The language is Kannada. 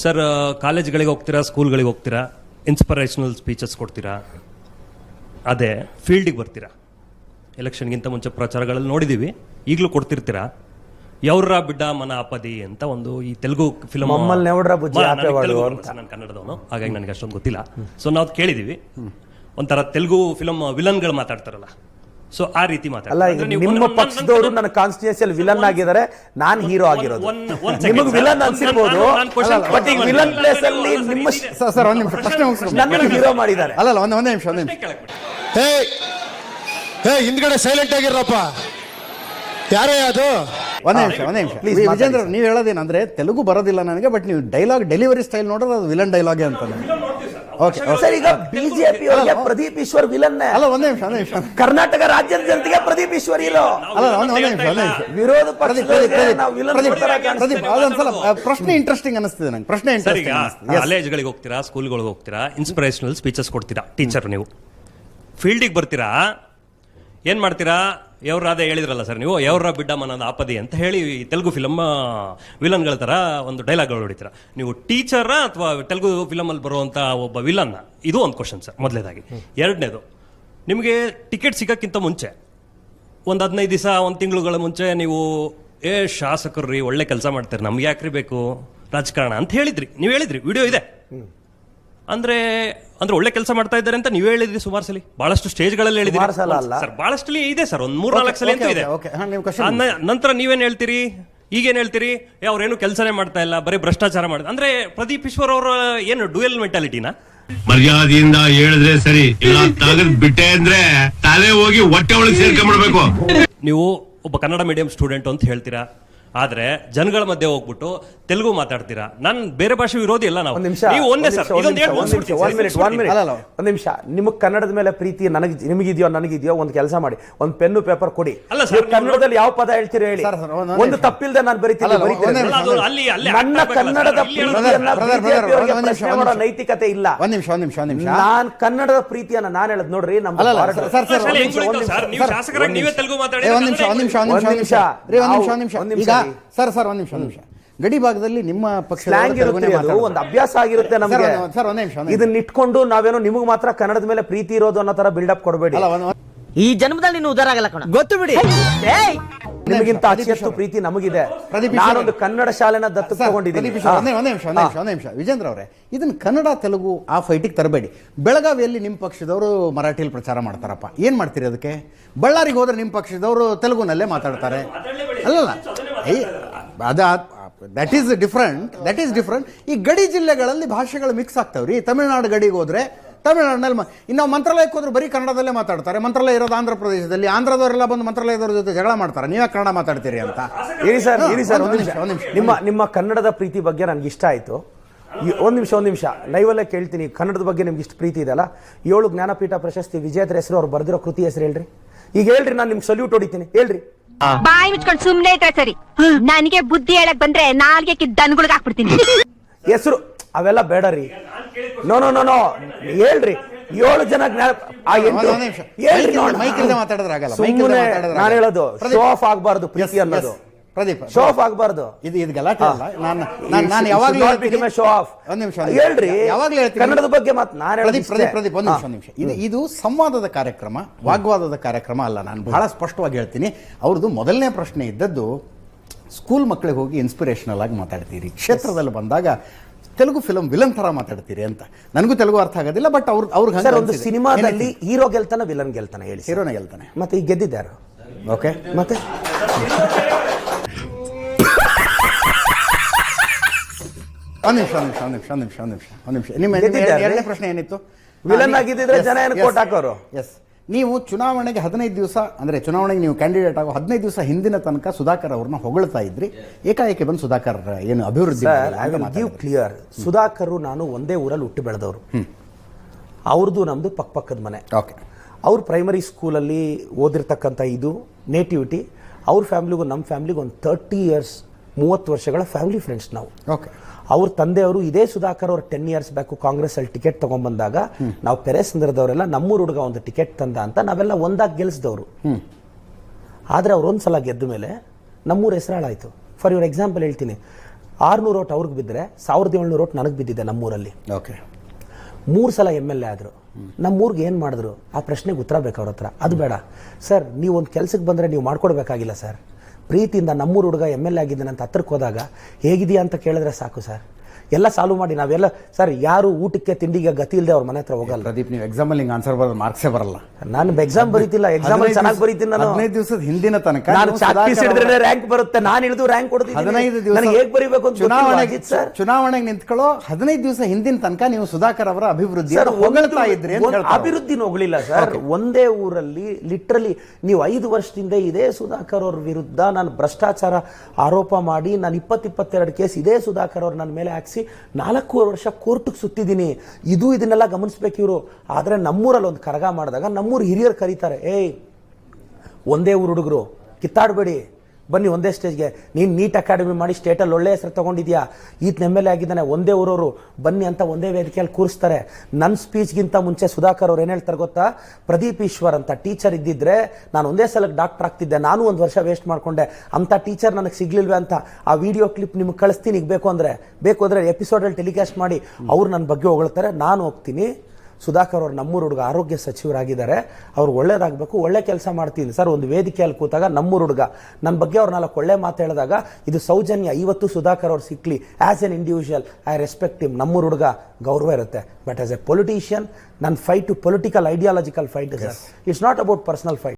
ಸರ್ ಕಾಲೇಜ್ಗಳಿಗೆ ಹೋಗ್ತೀರಾ ಸ್ಕೂಲ್ಗಳಿಗೆ ಹೋಗ್ತೀರಾ? ಇನ್ಸ್ಪಿರೇಷನಲ್ ಸ್ಪೀಚಸ್ ಕೊಡ್ತೀರಾ? ಅದೇ ಫೀಲ್ಡಿಗೆ ಬರ್ತೀರಾ? ಎಲೆಕ್ಷನ್ಗಿಂತ ಮುಂಚೆ ಪ್ರಚಾರಗಳಲ್ಲಿ ನೋಡಿದ್ದೀವಿ ಈಗಲೂ ಕೊಡ್ತಿರ್ತೀರಾ? ಯವ್ರ ಬಿಡ್ಡ ಮನ ಅಪದಿ ಅಂತ ಒಂದು ಈ ತೆಲುಗು ಫಿಲಮ್ ನಾನು ಕನ್ನಡದವನು. ಹಾಗಾಗಿ ನನಗೆ ಅಷ್ಟೊಂದು ಗೊತ್ತಿಲ್ಲ. ಸೊ ನಾವು ಕೇಳಿದೀವಿ. ಒಂಥರ ತೆಲುಗು ಫಿಲಮ್ ವಿಲನ್ಗಳು ಮಾತಾಡ್ತಾರಲ್ಲ. ಸೊ ಆ ರೀತಿ ಅಲ್ಲ ಮಾತಾಡ್ತಾರೆ ಈಗ ನಿಮ್ಮ ಪಕ್ಷದವರು ನನ್ನ ಕಾನ್ಸ್ಟಿಟ್ಯೂನ್ಸಿಯಲ್ಲಿ ವಿಲನ್ ಆಗಿದ್ದಾರೆ ನಾನ್ ಹೀರೋ ಆಗಿರೋದು. ನಿಮಗೆ ವಿಲನ್ ಅನ್ಸಿರ್ಬೋದು. ಬಟ್ ಈಗ ವಿಲನ್ ಪ್ಲೇಸ್ ಅಲ್ಲಿ ನಿಮ್ಮ ಸರ್ ಸರ್ ಒಂದು ನಿಮಿಷ ಪ್ರಶ್ನೆ ಮುಗಿಸ್ಕೊಂಡು ನನ್ನ ಹೀರೋ ಮಾಡಿದ್ದಾರೆ. ಅಲ್ಲ ಅಲ್ಲ ಒಂದು ಒಂದೇ ನಿಮಿಷ ಒಂದು ನಿಮಿಷ. ಹೇ ಹೇ ಹಿಂದ್ಗಡೆ ಸೈಲೆಂಟ್ ಆಗಿರಪ್ಪ ಯಾರೇ ಅದು? ಒಂದೇ ನಿಮಿಷ ಒಂದೇ ನಿಮಿಷ. ಪ್ಲೀಸ್ ವಿಜೇಂದ್ರ ನೀವು ಹೇಳೋದೇನಂದ್ರೆ ತೆಲುಗು ಬರೋದಿಲ್ಲ ನನಗೆ ಬಟ್ ನೀವು ಡೈಲಾಗ್ ಡೆಲಿವರಿ ಸ್ಟೈಲ್ ನೋಡೋದು ಅದು ವಿಲನ್ ಡೈಲಾಗೆ ಅಂತ ಓಕೆ ಸರ್ ಈಗ ಬಿಜೆಪಿ ಅವರಿಗೆ ಪ್ರದೀಪ್ ಈಶ್ವರ್ ವಿಲನ್ ಅಲ್ಲ ಒಂದೇ ನಿಮಿಷ ಒಂದೇ ನಿಮಿಷ. ಕರ್ನಾಟಕ ರಾಜ್ಯದ ಜನತೆಗೆ ಪ್ರದೀಪ್ ಈಶ್ವರ್ ಹೀರೋ ಅಲ್ಲ ಒಂದೇ ಒಂದೇ ನಿಮಿಷ ಒಂದೇ ನಿಮಿಷ. ವಿರೋಧ ಪ್ರದೀಪ್ ಪ್ರದೀಪ್ ಅದೊಂದ್ಸಲ ಪ್ರಶ್ನೆ ಇಂಟ್ರೆಸ್ಟಿಂಗ್ ಅನಿಸ್ತಿದೆ ನಂಗೆ. ಪ್ರಶ್ನೆ ಸರ್ ಈಗ ಇಂಟ್ರೆಸ್ಟಿಂಗ್ ಅನಿಸ್ತಿದೆ ಕಾಲೇಜ್ಗಳಿಗೆ ಹೋಗ್ತೀರಾ ಸ್ಕೂಲ್ಗಳಿಗೆ ಹೋಗ್ತೀರಾ ಇನ್ಸ್ಪಿರೇಷನಲ್ ಸ್ಪೀಚಸ್ ಕೊಡ್ತೀರಾ ಟೀಚರ್ ನೀವು? ಫೀಲ್ಡಿಗೆ ಬರ್ತೀರಾ? ಏನ್ ಮಾಡ್ತೀರಾ? ಯವ್ರಾದ ಹೇಳಿದ್ರಲ್ಲ ಸರ್ ನೀವು? ಯವ್ರ ಬಿಡ್ಡ ಮನದ ಆಪದಿ ಅಂತ ಹೇಳಿ ತೆಲುಗು ಫಿಲಮ್ ವಿಲನ್ಗಳ ಥರ ಒಂದು ಡೈಲಾಗ್ಗಳು ಹೊಡಿತೀರಾ. ನೀವು ಟೀಚರ ಅಥವಾ ತೆಲುಗು ಫಿಲಮಲ್ಲಿ ಬರುವಂತ ಒಬ್ಬ ವಿಲನ್ ಇದು ಒಂದು ಕ್ವಶನ್ ಸರ್, ಮೊದಲೇದಾಗಿ. ಎರಡನೇದು, ನಿಮಗೆ ಟಿಕೆಟ್ ಸಿಗಕ್ಕಿಂತ ಮುಂಚೆ, ಒಂದು ಹದಿನೈದು ದಿವಸ, ಒಂದು ತಿಂಗಳುಗಳ ಮುಂಚೆ ನೀವು, ಏ ಶಾಸಕರು ರೀ ಒಳ್ಳೆ ಕೆಲಸ ಮಾಡ್ತಾರೆ, ನಮ್ಗೆ ಯಾಕ್ರಿ ಬೇಕು? ರಾಜಕಾರಣ ಅಂತ ಹೇಳಿದ್ರಿ. ನೀವು ಹೇಳಿದ್ರಿ, ವಿಡಿಯೋ ಇದೆ. ಅಂದ್ರೆ ಅಂದ್ರೆ ಒಳ್ಳೆ ಕೆಲಸ ಮಾಡ್ತಾ ಇದ್ದಾರೆ ಅಂತ ನೀವು ಹೇಳಿದ್ರಿ ಸುಮಾರು ಸಲ ಬಹಳಷ್ಟು ಸ್ಟೇಜ್ಗಳಲ್ಲಿ ಹೇಳಿದ್ರಿ ಸುಮಾರು ಸಲ ಅಲ್ಲ. ಸರ್ ಬಹಳಷ್ಟು ಇದೆ ಸರ್ ಒಂದ್ ಮೂರ್ ನಾಲ್ಕು ಸಲ ಅಂತೂ ಇದೆ. ಓಕೆ. ಹಾ, ನೀವು question ಅದ್ನ- ನಂತರ ನೀವೇನ್ ಹೇಳ್ತೀರಿ? ಈಗೇನ್ ಹೇಳ್ತೀರಿ? ಏ ಅವ್ರೇನು ಕೆಲಸನೇ ಮಾಡ್ತಾ ಇಲ್ಲ ಬರೀ ಭ್ರಷ್ಟಾಚಾರ ಮಾಡ್ತಾರೆ ಅಂದ್ರೆ ಪ್ರದೀಪ್ ಈಶ್ವರ್ ಅವರ ಏನು ಡುಯಲ್ ಮೆಂಟಾಲಿಟಿನ? ಮರ್ಯಾದೆಯಿಂದ ಹೇಳಿದ್ರೆ ಸರಿ ಇಲ್ಲ ತಗದ್ ಬಿಟ್ಟೆ ಅಂದ್ರೆ ತಲೆ ಹೋಗಿ ಹೊಟ್ಟೆ ಒಳಗೆ ಸೇರ್ಕೊಂಡ್ಬಿಡ್ಬೇಕು ನೀವು ಒಬ್ಬ ಕನ್ನಡ ಮೀಡಿಯಂ ಸ್ಟೂಡೆಂಟ್ ಅಂತ ಹೇಳ್ತೀರಾ? ಆದ್ರೆ ಜನಗಳ ಮಧ್ಯೆ ಹೋಗ್ಬಿಟ್ಟು ತೆಲುಗು ಮಾತಾಡ್ತೀರಾ ನಾನು ಬೇರೆ ಭಾಷೆ ವಿರೋಧಿ ಇಲ್ಲ ನಾವು ಒಂದ್ ನಿಮಿಷ ನೀವು ಒಂದೇ ಒಂದ್ ಸರ್ ಒಂದ್ ನಿಮಿಷ, ಒಂದ್ ಮಿನಿಟ್ ಅಲ್ಲ, ಅಲ್ಲ. ಒಂದ್ ನಿಮಿಷ ನಿಮಗ್ ಕನ್ನಡದ ಮೇಲೆ ಪ್ರೀತಿ ನನಗೆ ನಿಮಗಿದೆಯೋ ನನಗಿದೆಯೋ ಒಂದು ಕೆಲಸ ಮಾಡಿ ಒಂದ್ ಪೆನ್ನು ಪೇಪರ್ ಕೊಡಿ ಅಲ್ಲ ಸರ್, ಕನ್ನಡದಲ್ಲಿ ಯಾವ ಪದ ಹೇಳ್ತೀರಿ ಹೇಳಿ ಒಂದ್-. ತಪ್ಪಿಲ್ದೆ ನಾನು ಬರೀತೀನಿ ನನ್ನ ಕನ್ನಡದ ಪ್ರಶ್ನೆ ಮಾಡೋ. ನೈತಿಕತೆ ಇಲ್ಲ ಒಂದ್ ನಿಮಿಷ ಒಂದ್ ನಿಮಿಷ ಒಂದ್ ನಿಮಿಷ ನಾನ್ ಕನ್ನಡದ ಪ್ರೀತಿಯನ್ನ ನಾನು ಹೇಳದ್ ನೋಡ್ರಿ ನಮ್ಮ ಒಂದ್ ನಿಮಿಷ, ನೀವು ಶಾಸಕರಾಗಿ ನೀವೇ ತೆಲುಗು ಮಾತಾಡಿ ಏ, ಒಂದ್ ನಿಮಿಷ ಒಂದ್ ನಿಮಿಷ ಒಂದ್ ನಿಮಿಷ ಒಂದ್ ನಿಮಿಷ ಸರ್ ಸರ್ ಒಂದ್ ನಿಮಿಷ ಒಂದ್ ನಿಮಿಷ. ಗಡಿ ಭಾಗದಲ್ಲಿ ನಿಮ್ಮ ಪಕ್ಷ ಸ್ಲ್ಯಾಂಗ್ ಇರುತ್ತೆ ಅದು ಒಂದು ಅಭ್ಯಾಸ ಆಗಿರುತ್ತೆ ನಮಗೆ. ಸರ್, ಒಂದ್- ಸರ್, ಒಂದ್ ನಿಮಿಷ. ಇದನ್ನ ಇಟ್ಕೊಂಡು ನಾವೇನೋ ನಿಮಗೆ ಮಾತ್ರ ಕನ್ನಡದ ಮೇಲೆ ಪ್ರೀತಿ ಇರೋದು ಅನ್ನೋ ತರ ಬಿಲ್ಡಪ್ ಕೊಡಬೇಡಿ. ಅಲ್ಲ ಒಂದ್- ಒಂದ್- ಈ ಜನ್ಮದಲ್ಲಿ ನೀನು ಉದಾರ ಆಗಲ್ಲ ಕಣ. ಗೊತ್ತು ಬಿಡಿ. ನಿಮಗಿಂತ ಅತಿಯಷ್ಟು ಅಚ್ಚೆತ್ತು ಪ್ರೀತಿ ನಮಗಿದೆ. ನಾನೊಂದು ಕನ್ನಡ ಶಾಲೆನ ದತ್ತು ತಗೊಂಡಿದ್ದೀನಿ. ಒಂದೇ ಒಂದೇ ನಿಮಿಷ ಒಂದೇ ನಿಮಿಷ ಒಂದೇ ನಿಮಿಷ. ವಿಜೇಂದ್ರ ಅವರೇ ಇದನ್ನ ಕನ್ನಡ ತೆಲುಗು ಆ ಫೈಟಿಗೆ ತರಬೇಡಿ. ಬೆಳಗಾವಿಯಲ್ಲಿ ನಿಮ್ಮ ಪಕ್ಷದವರು ಮರಾಠಿಯಲ್ಲಿ ಪ್ರಚಾರ ಮಾಡ್ತಾರಪ್ಪ. ಏನ್ ಮಾಡ್ತೀರಿ ಅದಕ್ಕೆ? ಬಳ್ಳಾರಿಗೆ ಹೋದ್ರೆ ನಿಮ್ಮ ಪಕ್ಷದವರು ತೆಲುಗುನಲ್ಲೇ ಮಾತಾಡ್ತಾರೆ. ಅಲ್ಲಲ್ಲ ಅದ that is different that is different ಈ ಗಡಿ ಜಿಲ್ಲೆಗಳಲ್ಲಿ ಭಾಷೆಗಳು ಮಿಕ್ಸ್ ಆಗ್ತಾವ್ರಿ. ತಮಿಳುನಾಡು ಗಡಿಗೆ ಹೋದ್ರೆ ತಮಿಳುನಾಡಿನಲ್ಲಿ ಇನ್ನು ನಾವು ಮಂತ್ರಾಲಯಕ್ಕೆ ಹೋದ್ರೆ ಬರೀ ಕನ್ನಡದಲ್ಲೇ ಮಾತಾಡ್ತಾರೆ. ಮಂತ್ರಾಲಯ ಇರೋದು ಆಂಧ್ರ ಪ್ರದೇಶದಲ್ಲಿ. ಆಂಧ್ರದವರೆಲ್ಲ ಬಂದು ಮಂತ್ರಾಲಯದವ್ರ ಜೊತೆ ಜಗಳ ಮಾಡ್ತಾರೆ. ನೀವೇ ಕನ್ನಡ ಮಾತಾಡ್ತೀರಿ ಅಂತ. ಇರಿ ಸರ್ ಇರಿ ಸರ್ ಒಂದು ನಿಮಿಷ, ಒಂದು ನಿಮಿಷ. ನಿಮ್ಮ ನಿಮ್ಮ ಕನ್ನಡದ ಪ್ರೀತಿ ಬಗ್ಗೆ ನನ್ಗೆ ಇಷ್ಟ ಆಯಿತು. ಈ- ಒಂದ್ ನಿಮಿಷ ಒಂದು ನಿಮಿಷ. ಲೈವಲ್ಲೇ ಕೇಳ್ತೀನಿ. ಕನ್ನಡದ ಬಗ್ಗೆ ನಿಮ್ಗೆ ಇಷ್ಟು ಪ್ರೀತಿ ಇದೆಲ್ಲ ಏಳು ಜ್ಞಾನಪೀಠ ಪ್ರಶಸ್ತಿ ವಿಜೇತರ ಹೆಸರು ಅವ್ರು ಬರೆದಿರೋ ಕೃತಿ ಹೆಸರು ಹೇಳ್ರಿ. ಈಗ ಹೇಳ್ರಿ ನಾನು ನಿಮ್ಗೆ ಸಲ್ಯೂಟ್ ಹೊಡಿತೀನಿ. ಹೇಳ್ರಿ. ಬಾಯಿ ಮುಚ್ಕೊಂಡು ಸುಮ್ನೆ ಇದ್ರೆ ಸರಿ ನನಗೆ ಬುದ್ಧಿ ಹೇಳಕ್ ಬಂದ್ರೆ ನಾಲ್ಗೆ ದನ್ಗುಳ್ಗ್ ಹಾಕ್ಬಿಡ್ತೀನಿ ಹೆಸರು ಅವೆಲ್ಲ ಬೇಡ ರೀ ನೋ ನೋ ನೋ ನೋ ಹೇಳ್ರಿ ಏಳು ಜನ ಜ್ಞಾನ ಆ ಎಂಟು-. ಹೇಳ್ರಿ ಮೈಕ್ ಇಲ್ದೆ ಮಾತಾಡಿದ್ರೆ ಆಗಲ್ಲ. ಮೈಕ್ ಇಲ್ದೆ ಸುಮ್ಮನೆ ಮಾತಾಡಿದ್ರೆ ನಾನು ಆಗಲ್ಲ. ಹೇಳೋದು ಪ್ರದೀಪ್. ಶೋ ಆಫ್ ಆಗಬಾರ್ದು ಪ್ರೀತಿ ಅನ್ನೋದು. ಪ್ರದೀಪ್ ಶೋ ಆಫ್ ಆಗಬಾರ್ದು. ಇದು ಇದು ಗಲಾಟೆ ಅಲ್ಲ. ನಾನು ನಾನು ನಾನು ಯಾವಾಗಲೂ ಹೇಳ್ತೀನಿ ಶೋ ಆಫ್ ಒಂದು ನಿಮಿಷ ಹೇಳ್ರಿ. ಯಾವಾಗಲೂ ಹೇಳ್ತೀನಿ. ಕನ್ನಡದ ಬಗ್ಗೆ ಮಾತು ನಾನು ಪ್ರದೀಪ್ ಪ್ರದೀಪ್ ಪ್ರದೀಪ್ ಒಂದು ನಿಮಿಷ ಒಂದ್ ನಿಮಿಷ. ಇದು ಇದು ಸಂವಾದದ ಕಾರ್ಯಕ್ರಮ ವಾಗ್ವಾದದ ಕಾರ್ಯಕ್ರಮ ಅಲ್ಲ. ನಾನು ಬಹಳ ಸ್ಪಷ್ಟವಾಗಿ ಹೇಳ್ತೀನಿ. ಅವ್ರದ್ದು ಮೊದಲನೇ ಪ್ರಶ್ನೆ ಇದ್ದದ್ದು ಸ್ಕೂಲ್ ಮಕ್ಕಳಿಗೆ ಹೋಗಿ ಇನ್ಸ್ಪಿರೇಷನಲ್ ಆಗಿ ಮಾತಾಡ್ತೀರಿ. ಕ್ಷೇತ್ರದಲ್ಲಿ ಬಂದಾಗ ತೆಲುಗು ಫಿಲಂ ವಿಲನ್ ತರ ಮಾತಾಡ್ತೀರಿ ಅಂತ. ನನಗೂ ತೆಲುಗು ಅರ್ಥ ಆಗೋದಿಲ್ಲ ಬಟ್ ಅವ್ರ ಅವ್ರಿಗೆ ಒಂದು ಸಿನಿಮಾದಲ್ಲಿ ಹೀರೋ ಗೆಲ್ತಾನ ವಿಲನ್ ಗೆಲ್ತಾನ ಹೇಳಿ. ಹೀರೋನ ಗೆಲ್ತಾನೆ. ಮತ್ತೆ ಈಗ ಗೆದ್ದಿದ್ದಾರೆ? ಓಕೆ ಮತ್ತೆ? ಒಂದ್ ನಿಮಿಷ ಒಂದ್ ನಿಮಿಷ ಒಂದ್ ನಿಮಿಷ ಒಂದ್ ನಿಮಿಷ ಒಂದ್ ನಿಮಿಷ ಒಂದ್ ನಿಮಿಷ. ನಿಮ್ಮ ನಿಮ್ಮ ಗೆದ್ದಿದ್ದಾರೆ. ಎರಡನೇ ಪ್ರಶ್ನೆ ಏನಿತ್ತು? ವಿಲನ್ ಆಗಿದ್ದಿದ್ರೆ ಜನ ಏನು ಕೋಟ್ ಹಾಕೋರು? ಎಸ್ ನೀವು ಚುನಾವಣೆಗೆ ಹದಿನೈದು ದಿವಸ ಅಂದ್ರೆ ಚುನಾವಣೆಗೆ ನೀವು ಕ್ಯಾಂಡಿಡೇಟ್ ಆಗೋ ಹದಿನೈದು ದಿವಸ ಹಿಂದಿನ ತನಕ ಸುಧಾಕರ್ ಅವ್ರನ್ನ ಹೊಗಳ್ತಾ ಇದ್ರಿ. ಏಕಾಏಕಿ ಬಂದು ಸುಧಾಕರ್ ಏನು ಅಭಿವೃದ್ಧಿ ಸರ್ ಮಾಡಿಲ್ಲ ಅಂತ ಗಿವ್ ಮಾತಾಡಿದ್ರಿ. ಕ್ಲಿಯರ್ ಸುಧಾಕರ್ ನಾನು ಒಂದೇ ಊರಲ್ಲಿ ಹುಟ್ಟಿ ಬೆಳೆದವರು. ಅವ್ರದ್ದು ನಮ್ದು ಪಕ್ಕ ಪಕ್ಕದ ಮನೆ. ಓಕೆ ಅವ್ರ ಪ್ರೈಮರಿ ಸ್ಕೂಲಲ್ಲಿ ಓದಿರ್ತಕ್ಕಂಥ ಇದು ನೇಟಿವಿಟಿ ಅವ್ರ ಫ್ಯಾಮಿಲಿಗೂ ನಮ್ಮ ಫ್ಯಾಮಿಲಿಗೂ ಒಂದು ತರ್ಟಿ ಇಯರ್ಸ್ ಮೂವತ್ತು ವರ್ಷಗಳ ಫ್ಯಾಮಿಲಿ ಫ್ರೆಂಡ್ಸ್ ನಾವು. ಓಕೆ ಅವ್ರ ತಂದೆಯವರು ಇದೇ ಸುಧಾಕರ್ ಅವ್ರ ಟೆನ್ ಇಯರ್ಸ್ ಬ್ಯಾಕು ಕಾಂಗ್ರೆಸ್ ಅಲ್ಲಿ ಟಿಕೆಟ್ ತಗೊಂಡ್ಬಂದಾಗ ನಾವು ಪೆರೆಸಂದ್ರದವರೆಲ್ಲ ನಮ್ಮೂರು ಹುಡುಗ ಒಂದು ಟಿಕೆಟ್ ತಂದ ಅಂತ ನಾವೆಲ್ಲ ಒಂದಾಗಿ ಗೆಲ್ಸಿದವರು. ಆದ್ರೆ ಅವ್ರು ಒಂದ್ಸಲ ಗೆದ್ದ ಮೇಲೆ ನಮ್ಮೂರ ಹೆಸರಾಳಾಯ್ತು. ಫಾರ್ ಯುವರ್ ಎಕ್ಸಾಂಪಲ್ ಹೇಳ್ತೀನಿ. ಆರ್ನೂರು ಓಟ್ ಅವ್ರಿಗೆ ಬಿದ್ದರೆ ಸಾವಿರದ ಏಳ್ನೂರು ಓಟ್ ನನಗೆ ಬಿದ್ದಿದೆ ನಮ್ಮೂರಲ್ಲಿ. ಓಕೆ ಮೂರು ಸಲ ಎಂ ಎಲ್ ಎ ಆದರು. ನಮ್ಮೂರಿಗೆ ಏನು ಮಾಡಿದ್ರು? ಆ ಪ್ರಶ್ನೆಗೆ ಉತ್ತರ ಬೇಕು ಅವ್ರ ಹತ್ರ. ಅದು ಬೇಡ. ಸರ್ ನೀವು ಒಂದು ಕೆಲಸಕ್ಕೆ ಬಂದರೆ ನೀವು ಮಾಡ್ಕೊಡ್ಬೇಕಾಗಿಲ್ಲ ಸರ್. ಪ್ರೀತಿಯಿಂದ ನಮ್ಮೂರು ಹುಡುಗ ಎಂ ಎಲ್ ಎ ಆಗಿದ್ದಾನೆ ಅಂತ ಹತ್ರಕ್ಕೆ ಹೋದಾಗ ಹೇಗಿದೆಯಾ ಅಂತ ಕೇಳಿದ್ರೆ ಸಾಕು ಸರ್. ಎಲ್ಲ ಸಾಲ್ವ್ ಮಾಡಿ ನಾವೆಲ್ಲ ಸರ್ ಯಾರು ಊಟಕ್ಕೆ ತಿಂಡಿಗೆ ಗತಿ ಇಲ್ಲದೆ ಅವ್ರ ಮನೆ ಹತ್ರ ಹೋಗಲ್ಲ. ಪ್ರದೀಪ್ ನೀವು ಎಕ್ಸಾಮಲ್ಲಿ ಹಿಂಗೆ ಆನ್ಸರ್ ಬರೋದು ಮಾರ್ಕ್ಸೇ ಬರಲ್ಲ. ನಾನು ಎಕ್ಸಾಮ್ ಬರೀತಿಲ್ಲ ಎಕ್ಸಾಮ್ ಚೆನ್ನಾಗಿ ಬರೀತೀನಿ ನಾನು. ಹದಿನೈದು ದಿವಸದ ಹಿಂದಿನ ತನಕ ನಾನು ಚಾಕ್ ಪೀಸ್ ಹಿಡಿದ್ರೆ ರ್ಯಾಂಕ್ ಬರುತ್ತೆ ನಾನು ಹಿಡಿದು ರ್ಯಾಂಕ್ ಕೊಡ್ತೀನಿ ಹದಿನೈದು ದಿವಸ ನನಗೆ ಹೇಗೆ ಬರೀಬೇಕು ಅಂತ ಚುನಾವಣೆಗೆ ಸರ್. ಚುನಾವಣೆಗೆ ನಿಂತ್ಕೊಳ್ಳೋ ಹದಿನೈದು ದಿವಸ ಹಿಂದಿನ ತನಕ ನೀವು ಸುಧಾಕರ್ ಅವರ ಅಭಿವೃದ್ಧಿ ಸರ್ ಹೊಗಳ್ತಾ ಇದ್ರಿ ಅಂತ ಹೊಗಳಿಲ್ಲ ಸರ್. ಒಂದೇ ಊರಲ್ಲಿ ಲಿಟ್ರಲಿ ನೀವು ಐದು ವರ್ಷದಿಂದ ಇದೇ ಸುಧಾಕರ್ ಅವ್ರ ವಿರುದ್ಧ ನಾನು ಭ್ರಷ್ಟಾಚಾರ ಆರೋಪ ಮಾಡಿ ನಾನು ಇಪ್ಪತ್ತು ಇಪ್ಪತ್ತೆರಡು ಕೇಸ್ ಇದೇ ಸುಧಾಕರ್ ಅವ್ರ ನನ್ನ ಮೇಲೆ ಹಾಕ್ಸಿ ನಾಲ್ಕೂವರೆ ವರ್ಷ ಕೋರ್ಟ್ಗೆ ಸುತ್ತಿದ್ದೀನಿ. ಇದು ಇದನ್ನೆಲ್ಲ ಗಮನಿಸ್ಬೇಕು ಇವರು. ಆದರೆ ನಮ್ಮೂರಲ್ಲಿ ಒಂದು ಕರಗ ಮಾಡಿದಾಗ ನಮ್ಮೂರು ಹಿರಿಯರು ಕರೀತಾರೆ, ಏಯ್, ಒಂದೇ ಊರು ಹುಡುಗರು, ಕಿತ್ತಾಡಬೇಡಿ. ಬನ್ನಿ ಒಂದೇ ಸ್ಟೇಜ್ಗೆ. ನೀನು ನೀಟ್ ಅಕಾಡೆಮಿ ಮಾಡಿ ಸ್ಟೇಟಲ್ಲಿ ಒಳ್ಳೆ ಹೆಸರು ತೊಗೊಂಡಿದ್ಯಾ? ಈತ ಎಲ್ ಎ ಆಗಿದ್ದಾನೆ, ಒಂದೇ ಊರವರು. ಬನ್ನಿ ಅಂತ ಒಂದೇ ವೇದಿಕೆಯಲ್ಲಿ ಕೂರಿಸ್ತಾರೆ. ನನ್ನ ಸ್ಪೀಚ್ಗಿಂತ ಮುಂಚೆ ಸುಧಾಕರ್ ಅವ್ರು ಏನು ಹೇಳ್ತಾರೆ ಗೊತ್ತಾ? ಪ್ರದೀಪ್ ಈಶ್ವರ್ ಅಂತ ಟೀಚರ್ ಇದ್ದಿದ್ರೆ ನಾನು ಒಂದೇ ಸಲಕ್ಕೆ ಡಾಕ್ಟರ್ ಆಗ್ತಿದ್ದೆ. ನಾನು ಒಂದು ವರ್ಷ ವೇಸ್ಟ್ ಮಾಡಿಕೊಂಡೆ. ಅಂಥ ಟೀಚರ್ ನನಗೆ ಸಿಗ್ಲಿಲ್ವೇ ಅಂತ ಆ ವಿಡಿಯೋ ಕ್ಲಿಪ್ ನಿಮ್ಗೆ ಕಳಿಸ್ತೀನಿ. ಈಗ ಬೇಕು ಅಂದರೆ. ಬೇಕು ಅಂದರೆ ಎಪಿಸೋಡಲ್ಲಿ ಟೆಲಿಕಾಸ್ಟ್ ಮಾಡಿ. ಅವ್ರು ನನ್ನ ಬಗ್ಗೆ ಹೊಗಳ್ತಾರೆ. ನಾನು ಹೋಗ್ತೀನಿ. ಸುಧಾಕರ್ ಅವರು ನಮ್ಮೂರು ಹುಡುಗ ಆರೋಗ್ಯ ಸಚಿವರಾಗಿದ್ದಾರೆ. ಅವ್ರು ಒಳ್ಳೇದಾಗಬೇಕು ಒಳ್ಳೆ ಕೆಲಸ ಮಾಡ್ತೀನಿ. ಸರ್ ಒಂದು ವೇದಿಕೆಯಲ್ಲಿ ಕೂತಾಗ ನಮ್ಮೂರು ಹುಡುಗ. ನನ್ನ ಬಗ್ಗೆ ಅವ್ರು ನಾಲ್ಕು ಒಳ್ಳೆ ಮಾತು ಹೇಳಿದಾಗ ಇದು ಸೌಜನ್ಯ. ಇವತ್ತು ಸುಧಾಕರ್ ಅವ್ರು ಸಿಕ್ಲಿ. As an individual I respect him ನಮ್ಮೂರು ಹುಡುಗ ಗೌರವ ಇರುತ್ತೆ. ಬಟ್ ಆಸ್ ಎ ಪೊಲಿಟಿಷಿಯನ್ ನನ್ನ fight to political ideological fight sir. It's not about personal fight